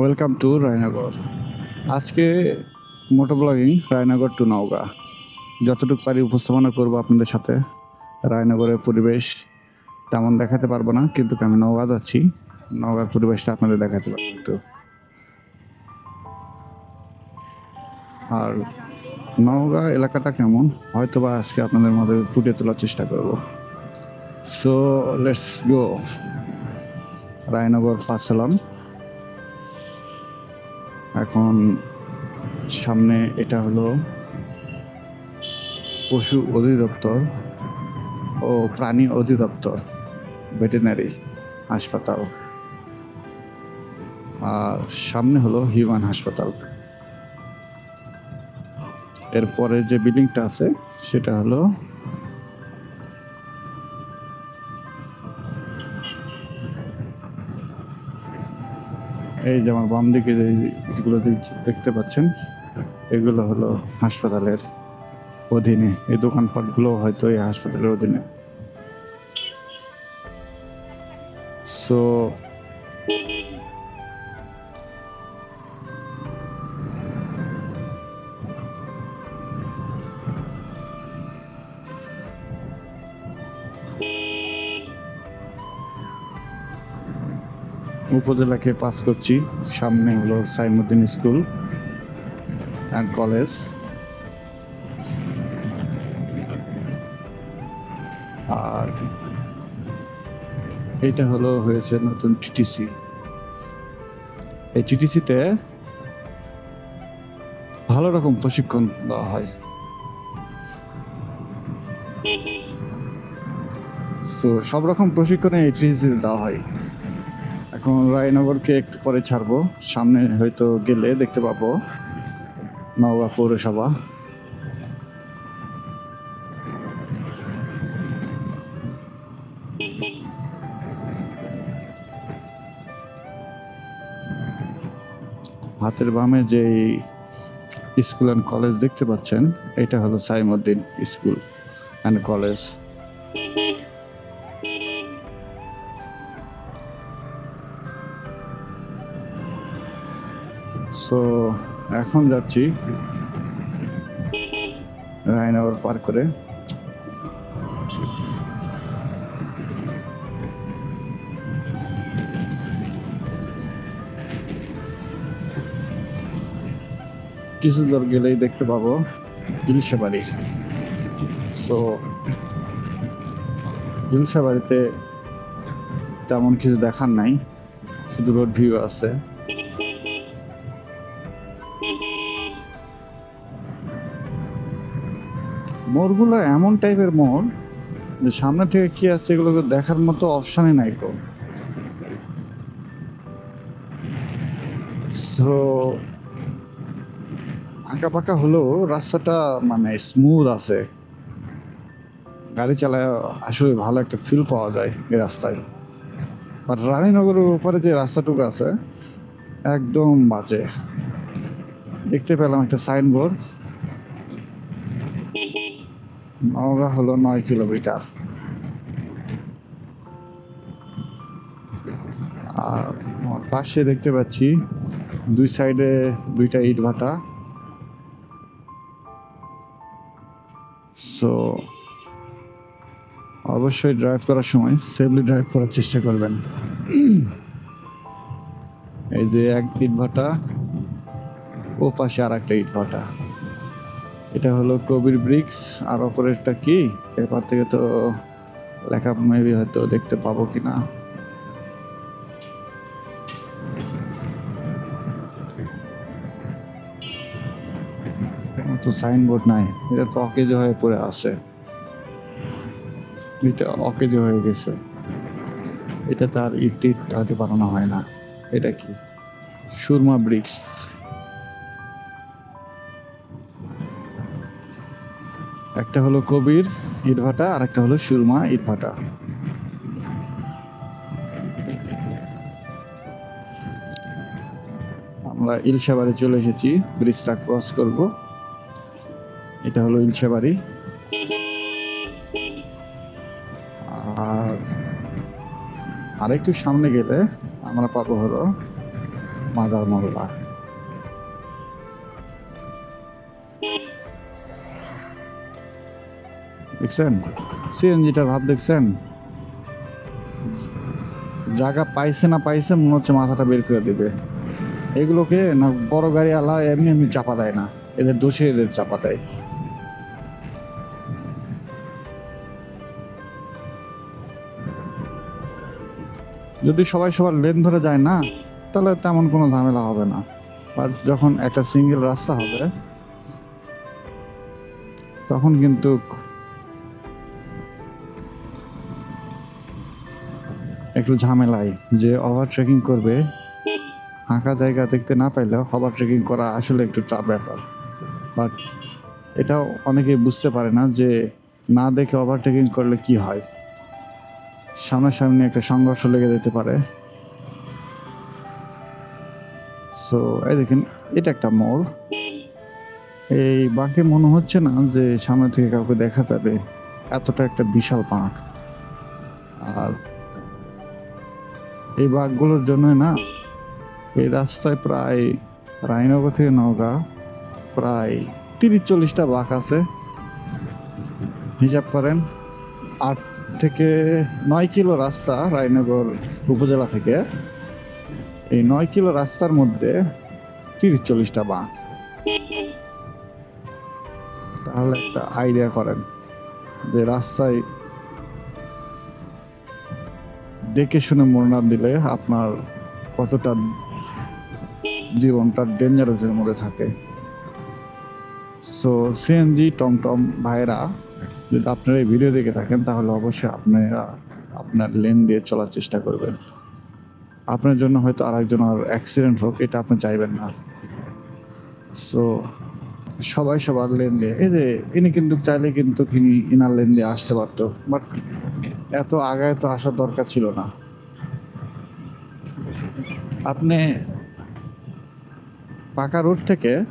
Welcome to Raynagar আজকে moto ব্লগিং Raynagar to Naogaon যতটুকু পারি উপস্থাপনা করব আপনাদের সাথে। রায়নগরের পরিবেশ তেমন দেখাতে পারব না, কিন্তু আমি নওগাঁ যাচ্ছি নওগাঁর পরিবেশটা আপনাদের দেখাতে পারব একটু। আর নওগাঁ এলাকাটা কেমন? হয়তো বা আজকে আপনাদের মধ্যে ফুটিয়ে তোলার চেষ্টা করব। সো লেটস গো রায়নগর পাঁচলাম এখন সামনে এটা হলো পশু অধিদপ্তর ও প্রাণী অধিদপ্তর ভেটেনারি হাসপাতাল। আর সামনে হলো হিউম্যান হাসপাতাল। এরপরে যে বিল্ডিংটা আছে, সেটা হলো এই যে আমার বাম দিকে যে যেগুলো দেখতে পাচ্ছেন? এগুলো হলো হাসপাতালের অধীনে। এই দোকানপাটগুলো হয়তো এই হাসপাতালের অধীনে। সো উপজেলাকে পাস করছি। সামনে হলো সাইমুদ্দিন স্কুল অ্যান্ড কলেজ আর এটা হলো হয়েছে নতুন টিটিসি এই টিটিসিতে ভালো রকম প্রশিক্ষণ দেওয়া হয়। সো সব রকম প্রশিক্ষণে এই টিটিসিতে দেওয়া হয়। এখন রায়নগরকে একটু পরে ছাড়বো। সামনে হয়তো গেলে দেখতে পাবো। নওগাঁ পৌরসভা। হাতের বামে যে স্কুল অ্যান্ড কলেজ দেখতে পাচ্ছেন, এটা হলো Saimuddin school and college so এখন যাচ্ছি রায়নগর পার করে। কিছু দূর গেলেই দেখতে পাবো ইলশা বাড়ি সো ইলশা বাড়িতে তেমন কিছু দেখার নাই, শুধু রোড ভিউ আছে। মোড়গুলো এমন টাইপের মোড় যে সামনে থেকে কি আছে এগুলোকে দেখার মতো অপশানই নাই কো সো আঁকা পাকা হলেও রাস্তাটা মানে স্মুথ আছে। গাড়ি চালায় আসলে ভালো একটা ফিল পাওয়া যায় এই রাস্তায়। বাট রানীনগরের উপরে যে রাস্তাটুকু আছে, একদম বাজে। দেখতে পেলাম একটা সাইনবোর্ড নওগাঁ হলো নয় কিলোমিটার। আর পাশে দেখতে পাচ্ছি, দুই সাইডে দুইটা ইট ভাটা। সো অবশ্যই ড্রাইভ করার সময় সেফলি ড্রাইভ করার চেষ্টা করবেন। এই যে এক ইট ভাটা, ও পাশে আর একটা ইট ভাটা। এটা হলো কবির ব্রিক্স, আর অপরেরটা কি? এরপর থেকে তো লেখা মেবি হয়তো দেখতে পাবো কিনা। তো সাইনবোর্ড নাই, এটা তো অকেজ হয়ে পড়ে আছে। এটা অকেজ হয়ে গেছে। এটা তার ইট ইট হয়তো বানানো হয় না। এটা কি? সুরমা ব্রিক্স। একটা হলো কবির ইটভাটা আর একটা হলো সুরমা ইটভাটা আমরা ইলশাবাড়ি চলে এসেছি, ব্রিজটা ক্রস করব। এটা হলো ইলশাবাড়ি। আর আরেকটু সামনে গেলে আমরা পাবো হলো মাদার মোল্লা দেখছেন? সিএনজিটার ভাব দেখছেন? জায়গা পাইছে না পাইছে, মনে হচ্ছে মাথাটা বের করে দেবে। এগুলোকে না, বড় গাড়ি আলা এমনি এমনি চাপা দেয় না। এদের দোষে এদের চাপা দেয়। যদি সবাই সবার লেন ধরে যায় না, তাহলে তেমন কোনো ঝামেলা হবে না। বাট যখন একটা সিঙ্গেল রাস্তা হবে, তখন কিন্তু একটু ঝামেলাই যে ওভার ট্রেকিং করবে, ফাঁকা জায়গা দেখতে না পাইলেও ওভার ট্রেকিং করা আসলে একটু চাপ ব্যাপার। বাট এটাও অনেকে বুঝতে পারে না যে না দেখে ওভারটেকিং করলে কি হয়। সামনাসামনি একটা সংঘর্ষ লেগে যেতে পারে। সো এই দেখেন, এটা একটা মোড়। এই বাঁকে মনে হচ্ছে না যে সামনে থেকে কাউকে দেখা যাবে। এতটা একটা বিশাল বাঁক আর এই বাঘগুলোর জন্য না, এই রাস্তায় প্রায় রায়নগর থেকে নওগাঁ প্রায় তিরিশ চল্লিশটা বাঘ আছে। হিসাব করেন, আট থেকে নয় কিলো রাস্তা রায়নগর উপজেলা থেকে। এই নয় কিলো রাস্তার মধ্যে তিরিশ চল্লিশটা বাঘ। তাহলে একটা আইডিয়া করেন যে রাস্তায় দেখে শুনে মোড় না দিলে আপনার কতটা জীবনটা ডেঞ্জারাসের মধ্যে থাকে। সো সিএনজি টমটম ভাইরা যদি আপনারা এই ভিডিও দেখে থাকেন, তাহলে অবশ্যই আপনারা আপনার লেন দিয়ে চলার চেষ্টা করবেন। আপনার জন্য হয়তো আরেকজন আর অ্যাক্সিডেন্ট হোক, এটা আপনি চাইবেন না। সো সবাই সবার লেন দিয়ে, এই যে, ইনি কিন্তু, চাইলে কিন্তু ইনি, ইনার লেন দিয়ে আসতে পারতো। বাট এত আগায় তো আসার দরকার ছিল না। আপনি পাকা রোড থেকে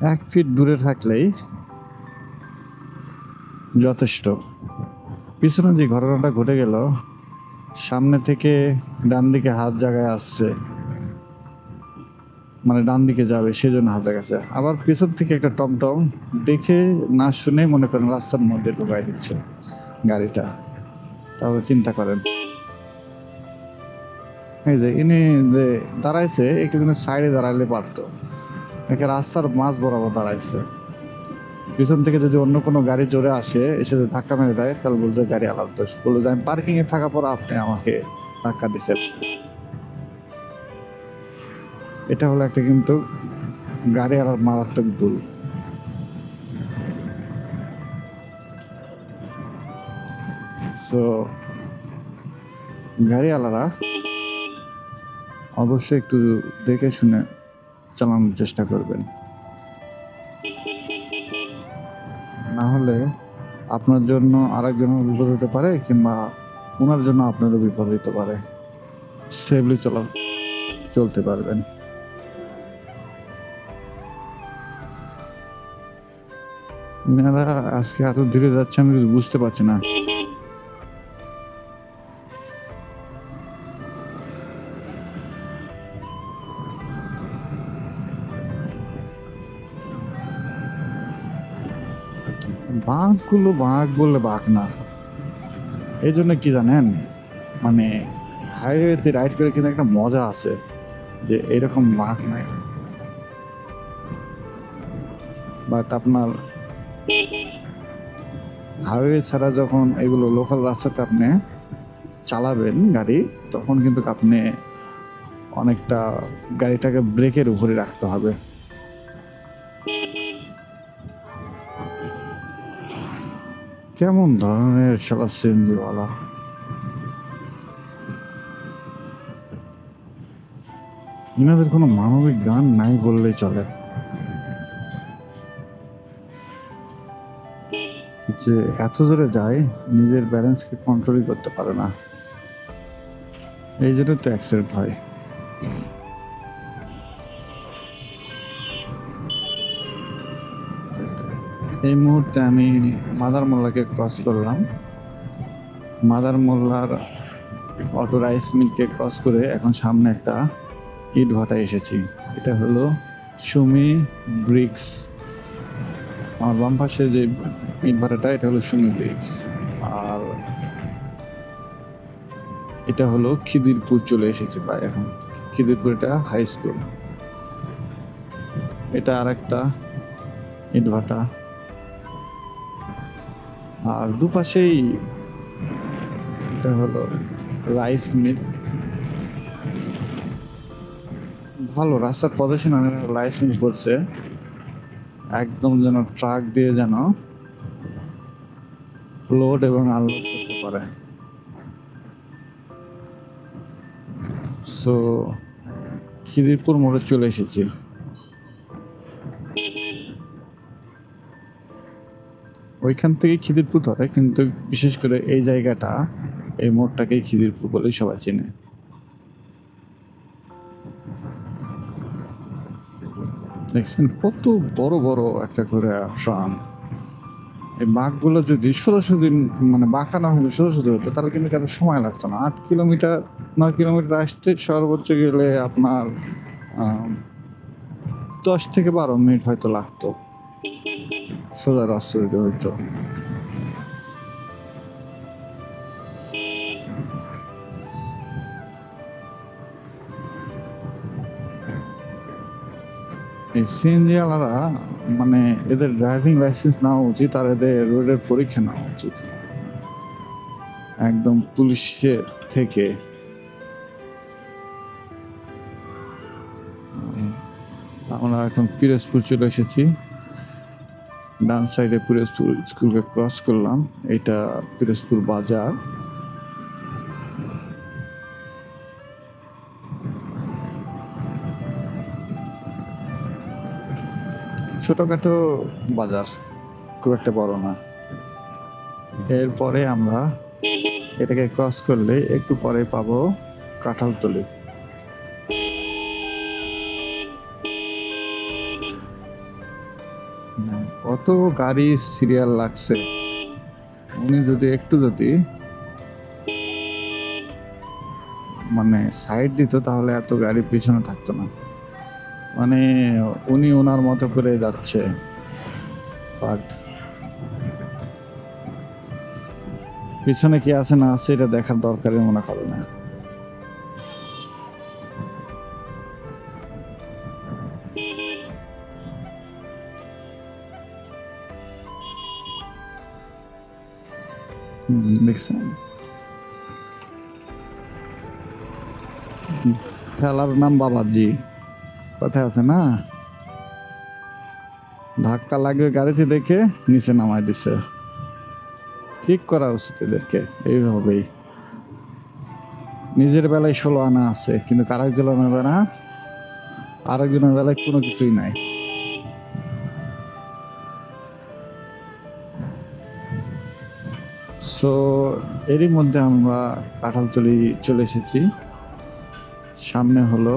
এক ফিট দূরে থাকলেই যথেষ্ট। পিছনে যে ঘটনাটা ঘটে গেল, সামনে থেকে ডান দিকে হাত জায়গায় আসছে। মানে ডান দিকে যাবে, সেজন্য হাত গেছে। আবার পিছন থেকে একটা টমটম, দেখে না শুনে মনে করেন রাস্তার মধ্যে ঢোকাই দিচ্ছে গাড়িটা। তাহলে চিন্তা করেন। এই যে ইনি যে দাঁড়াইছে, একটু কিন্তু সাইডে দাঁড়াইলে পারতো। একে রাস্তার মাঝ বরাবর দাঁড়াইছে। পিছন থেকে যদি অন্য কোনো গাড়ি জোরে আসে, এসে যদি ধাক্কা মেরে দেয়, তাহলে বলবে গাড়ি বলল যে, আমি পার্কিং এ থাকার পর আপনি আমাকে ধাক্কা দিচ্ছেন এটা হলো একটা কিন্তু গাড়ি আলার মারাত্মক ভুল সো গাড়ি আলারা অবশ্যই একটু দেখে শুনে চালানোর চেষ্টা করবেন। না হলে আপনার জন্য আরেকজনের বিপদ হতে পারে কিংবা ওনার জন্য আপনারও বিপদ হতে পারে। স্টেবলি চলা চলতে পারবেন। এনারা আজকে এত ধীরে যাচ্ছে, আমি কিছু বুঝতে পারছি না। বাঘগুলো বাঘ বললে বাঘ না। এই জন্য কি জানেন মানে হাইওয়েতে রাইড করে কিন্তু একটা মজা আছে, যে এরকম বাঘ নাই। বাট আপনার হাইওয়ে ছাড়া যখন এগুলো লোকাল রাস্তাতে আপনি চালাবেন গাড়ি, তখন কিন্তু আপনি অনেকটা গাড়িটাকে ব্রেকের উপরে রাখতে হবে। কেমন ধরনের সারা সিএনজিওয়ালা ইনাদের কোনো মানবিক গান নাই বললেই চলে। যে এত জোরে যায়, নিজের ব্যালেন্সকে কন্ট্রোলই করতে পারে না। এই জন্য তো অ্যাক্সিডেন্ট হয়। এই মুহূর্তে আমি মাদার মোল্লাকে ক্রস করলাম। মাদার মোল্লার অটো রাইস মিলকে ক্রস করে এখন সামনে একটা ইট ভাটা এসেছি। এটা হলো সুমি ব্রিক্স আমার বাম পাশে যে ইট ভাটাটা এটা হলো সুমি ব্রিক্স আর এটা হলো খিদিরপুর চলে এসেছে প্রায় এখন। খিদিরপুর এটা হাই স্কুল এটা আর একটা ইট আর দুপাশেই এটা হলো রাইস মিল ভালো, রাস্তার পজিশন অনেক রাইস মিল করছে। একদম যেন ট্রাক দিয়ে যেন লোড এবং আনলোড করতে পারে। সো খিদিরপুর মোড়ে চলে এসেছি। ওইখান থেকে খিদিরপুর ধরে, কিন্তু বিশেষ করে এই জায়গাটা, এই মোড়টাকেই খিদিরপুর বলেই সবাই চেনে। দেখছেন কত বড় বড় একটা করে ট্রাম এই বাঘগুলো যদি সোজা সোজি মানে বাঁকা না হলে সোজা সোজা হতো, তাহলে কিন্তু এত সময় লাগতো না। আট কিলোমিটার, নয় কিলোমিটার আসতে সর্বোচ্চ গেলে আপনার দশ থেকে বারো মিনিট হয়তো লাগতো। সোজা রাস্তা হইতো এই সিএনজি আলারা মানে এদের ড্রাইভিং লাইসেন্স নেওয়া উচিত আর এদের রোডের পরীক্ষা নেওয়া উচিত। একদম পুলিশের থেকে। আমরা এখন পিরোজপুর চলে এসেছি। ডান সাইডে পিরোজপুর স্কুলকে ক্রস করলাম। এটা পিরোজপুর বাজার। ছোটখাটো বাজার, খুব একটা বড় না। এরপরে আমরা এটাকে ক্রস করলে একটু পরে পাবো কাঁঠালতলি। কত গাড়ি সিরিয়াল লাগছে। উনি যদি একটু যদি মানে সাইড দিত তাহলে এত গাড়ি পিছনে থাকতো না। মানে উনি ওনার মতো করে যাচ্ছে। বাট পিছনে কি আছে না আছে এটা দেখার দরকারই মনে করে না। হুম, ঠেলার নাম বাবাজি। কথায় আছে না? ধাক্কা লাগবে গাড়িতে দেখে নিচে নামাই দিছে। ঠিক করা উচিত এদেরকে, এইভাবেই। নিজের বেলায় ষোলো আনা আছে, কিন্তু আরেকজনের বেলা আরেকজনের বেলায় কোনো কিছুই নাই। সো এরই মধ্যে আমরা কাঁঠালতলি চলে এসেছি। সামনে হলো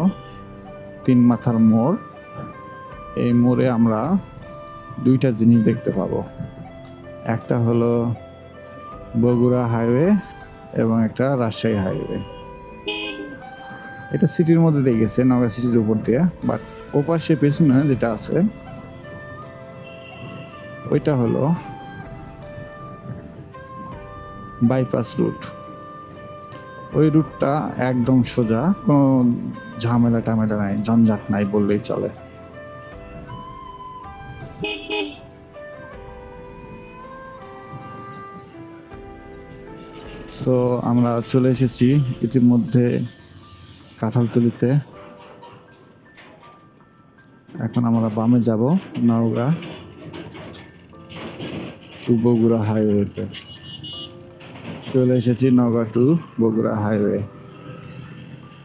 তিন মাথার মোড়। এই মোড়ে আমরা দুইটা জিনিস দেখতে পাবো। একটা হলো বগুড়া হাইওয়ে এবং একটা রাজশাহী হাইওয়ে। এটা সিটির মধ্যে দিয়ে গেছে নগা সিটির উপর দিয়ে। বাট ওপাশে পেছনে যেটা আছে, ওইটা হলো বাইপাস রুট। ওই রুটটা একদম সোজা, কোনো ঝামেলা টামেলা নাই, ঝঞ্ঝাট নাই বললেই চলে। সো আমরা চলে এসেছি ইতিমধ্যে কাঁঠালতলিতে। এখন আমরা বামে যাব নওগাঁ টু বগুড়া হাইওয়েতে চলে এসেছি নওগাঁ টু বগুড়া হাইওয়ে।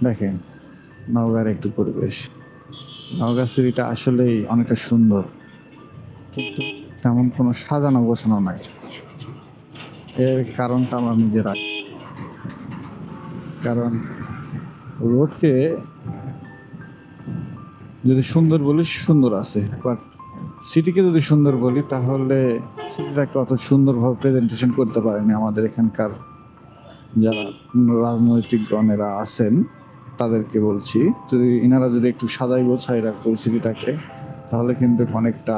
দেখেন, নওগাঁর একটু পরিবেশ। নওগাঁ সিটিটা আসলেই অনেকটা সুন্দর। কিন্তু তেমন কোনো সাজানো গোছানো নাই। এর কারণটা আমরা নিজেরা। কারণ রোডকে যদি সুন্দর বলি, সুন্দর আছে। বাট সিটিকে যদি সুন্দর বলি, তাহলে সিটিটাকে অত সুন্দরভাবে প্রেজেন্টেশন করতে পারেনি আমাদের এখানকার যারা রাজনৈতিক গণেরা আছেন, তাদেরকে বলছি, যদি ইনারা যদি একটু সাজাই গোছাই রাখতো সিটিটাকে, তাহলে কিন্তু অনেকটা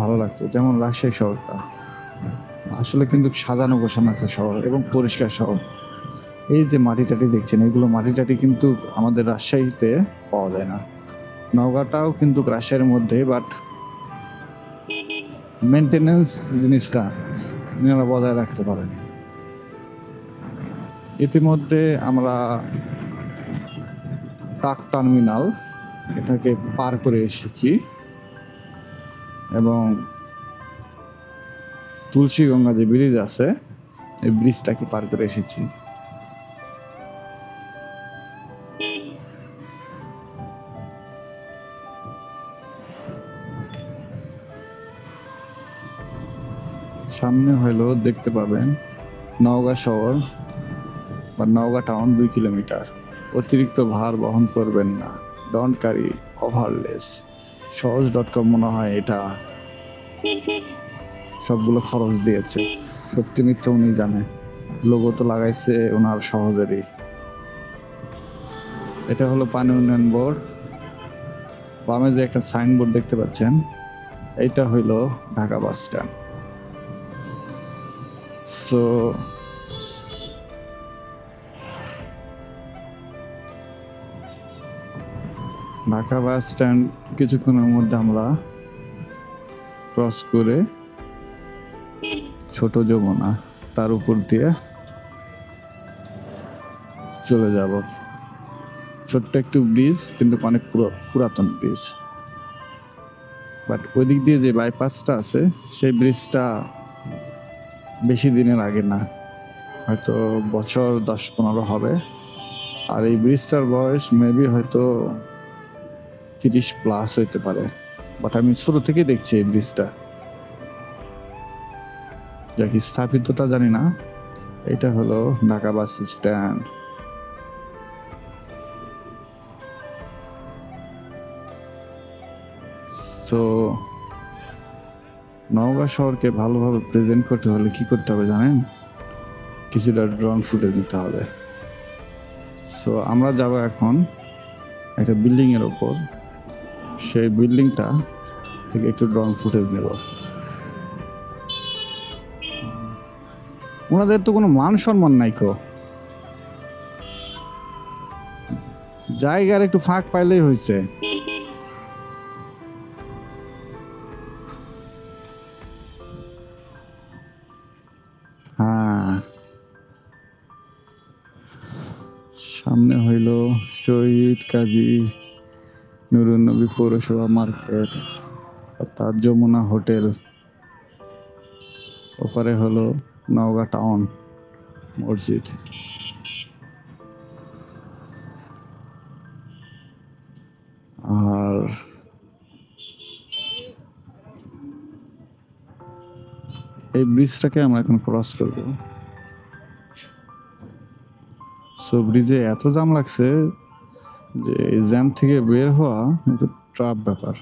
ভালো লাগতো। যেমন রাজশাহী শহরটা, আসলে কিন্তু সাজানো গোছানো একটা শহর এবং পরিষ্কার শহর। এই যে মাটি টাটি দেখছেন, এগুলো মাটি টাটি কিন্তু আমাদের রাজশাহীতে পাওয়া যায় না। নওগাঁটাও কিন্তু রাজশাহীর মধ্যে বাট মেনটেনেন্স জিনিসটা এনারা বজায় রাখতে পারেনি। ইতিমধ্যে আমরা ট্রাক টার্মিনাল এটাকে পার করে এসেছি এবং তুলসীগঙ্গা যে ব্রিজ আছে, এই ব্রিজটাকে পার করে এসেছি। সামনে হইল দেখতে পাবেন নওগাঁ শহর বা নওগাঁ টাউন দুই কিলোমিটার। অতিরিক্ত ভার বহন করবেন না। Don't carry overloads Sahaj dot com মনে হয় এটা সবগুলো খরচ দিয়েছে। সত্যি মিথ্যা উনি জানে। লোগো তো লাগাইছে ওনার সহজেরই। এটা হলো পানি উন্নয়ন বোর্ড। বামে যে একটা সাইনবোর্ড দেখতে পাচ্ছেন, এইটা হইল Dhaka bus stand so Dhaka bus stand কিছুক্ষণের মধ্যে আমরা ক্রস করে ছোট যমুনা, তার উপর দিয়ে চলে যাব। ছোট্ট একটু ব্রিজ কিন্তু অনেক পুরো- পুরাতন ব্রিজ বাট ওই দিক দিয়ে যে বাইপাসটা আছে, সেই ব্রিজটা বেশি দিনের আগে না। হয়তো বছর দশ পনেরো হবে। আর এই ব্রিজটার বয়স মেবি হয়তো তিরিশ প্লাস হইতে পারে। বাট আমি শুরু থেকে দেখছি এই ব্রিজটা। যা কি স্থাপিতটা জানি না। এটা হলো ঢাকা বাস স্ট্যান্ড। তো নওগাঁ শহরকে ভালোভাবে প্রেজেন্ট করতে হলে কি করতে হবে জানেন? কিছুটা ড্রোন ফুটে দিতে হবে। সো আমরা যাব এখন একটা বিল্ডিং এর ওপর। সেই বিল্ডিংটা থেকে একটু ড্রোন ফুটেজ নেব। ওনাদের তো কোনো মান সম্মান নাই কো। জায়গার একটু ফাঁক পাইলেই হয়েছে সামনে হইল শহীদ কাজী নুরুন্নবী পৌরসভা মার্কেট, অর্থাৎ যমুনা হোটেল। ওপারে হলো নওগাঁ টাউন মসজিদ। আর এই ব্রিজটাকে আমরা এখন ক্রস করব। সো ব্রিজে এত জাম লাগছে যে এই জ্যাম থেকে বের হওয়া একটু ট্রাপ ব্যাপার।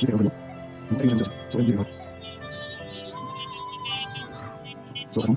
你想要什么？我们可以用这个，所以你可。红，